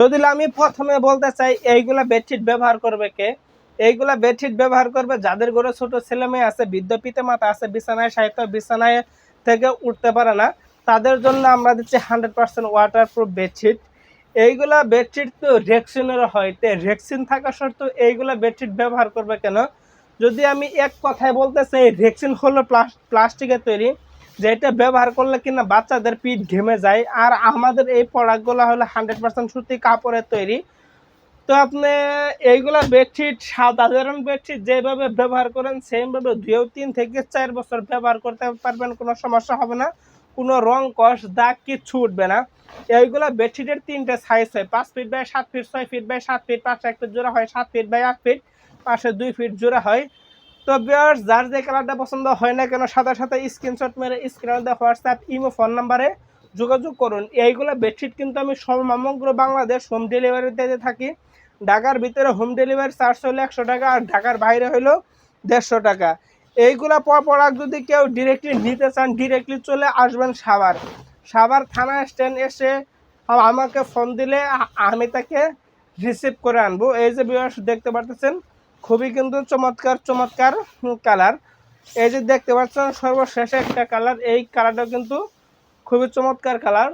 যদি আমি প্রথমে বলতে চাই, এইগুলা বেডশিট ব্যবহার করবে কে? এইগুলা বেডশিট ব্যবহার করবে যাদের ঘরে ছোট ছেলে মেয়ে আছে, বৃদ্ধ পিতা মাতা আছে, বিছানায় সাহিত্য বিছানায় থেকে উঠতে পারে না, তাদের জন্য আমরা দিচ্ছি hundred percent waterproof bedsheet এইগুলা বেডশিট তো রেক্সিনের হয়, তে রেক্সিন থাকা সত্ত্বেও এইগুলা বেডশিট ব্যবহার করবে কেন? যদি আমি এক কথায় বলতে চাই রেক্সিন হলো প্লাস্টিকের তৈরি। যেটা ব্যবহার করলে কিনা বাচ্চাদের পিঠ ঘেমে যায়। আর আমাদের এই প্রোডাক্টগুলো হলো হান্ড্রেড পার্সেন্ট সুতি কাপড়ের তৈরি। তো আপনি এইগুলা বেডশিট সাধারণ বেডশিট যেভাবে ব্যবহার করেন সেমভাবে দুয়েও তিন থেকে চার বছর ব্যবহার করতে পারবেন, কোনো সমস্যা হবে না। কোনো রং, কষ, দাগ কিচ্ছু উঠবে না। এইগুলা বেডশিটের তিনটে সাইজ হয়। পাঁচ ফিট বাই সাত ফিট ছয় ফিট বাই সাত ফিট পাঁচশো এক ফিট জোড়া হয়, সাত ফিট বাই আট ফিট পাশে দুই ফিট জোড়া হয়। তো বিয়ার্স যার যে কালারটা পছন্দ হয় না কেন, সাথে সাথে স্ক্রিনশট মেরে স্ক্রিনে দেওয়া হোয়াটসঅ্যাপ ইমো ফোন নাম্বারে যোগাযোগ করুন। এইগুলো বেডশিট কিন্তু আমি সমগ্র বাংলাদেশ হোম ডেলিভারি দিতে থাকি, ঢাকার ভিতরে হোম ডেলিভারি চার্জ হলো একশো টাকা আর ঢাকার বাইরে হলো দেড়শো টাকা। এইগুলা প্রোডাক্ট যদি কেউ ডিরেক্টলি নিতে চান ডিরেক্টলি চলে আসবেন সাভার। সাভার থানা স্ট্যান্ড এসে আমাকে ফোন দিলে আমি তাকে রিসিভ করে আনব। এই যে বিয়ার্স দেখতে পারতেছেন? খুবই কিন্তু চমৎকার চমৎকার কালার। এই যে দেখতে পাচ্ছেন, সর্বশেষে একটা কালার, এই কালারটা কিন্তু খুবই চমৎকার কালার।